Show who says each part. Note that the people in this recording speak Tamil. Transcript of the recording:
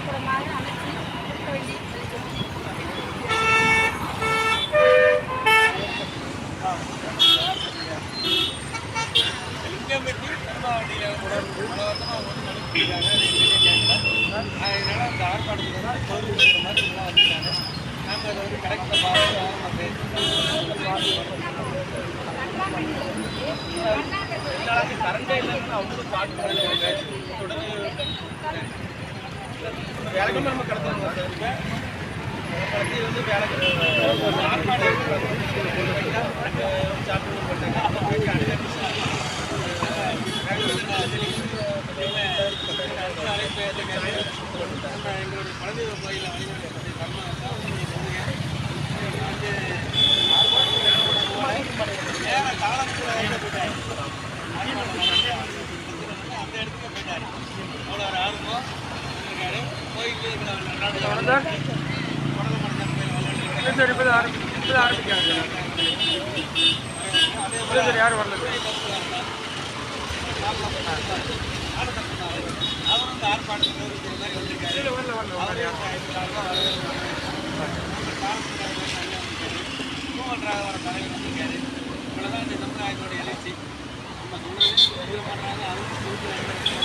Speaker 1: குடமாக அமைச்சு கொடுக்க வேண்டி அவங்க வந்து நடக்கிறாங்க அதனால் அந்த தான் கோவில் மாதிரி இதெல்லாம் வந்துருக்காங்க நாங்கள் அதை வந்து கரெக்டாக பார்த்து அவங்க பேசி கரண்டே இல்லைன்னு அவங்களும் பாட்டு தொடர்ந்து எங்களுடைய குழந்தைய கோயில் அணிவகுப்பு
Speaker 2: சார் இப்போ தான் ஆரம்பி இப்போ தான் ஆரம்பிக்காங்க இல்லை சார் யாரும் வரல சார் இல்லை வரல வரல வரல
Speaker 1: இவ்வளோதான் இந்த சமுதாயத்தோட எழுச்சி. நம்ம சொல்றது பண்ணுறாங்க அதுவும்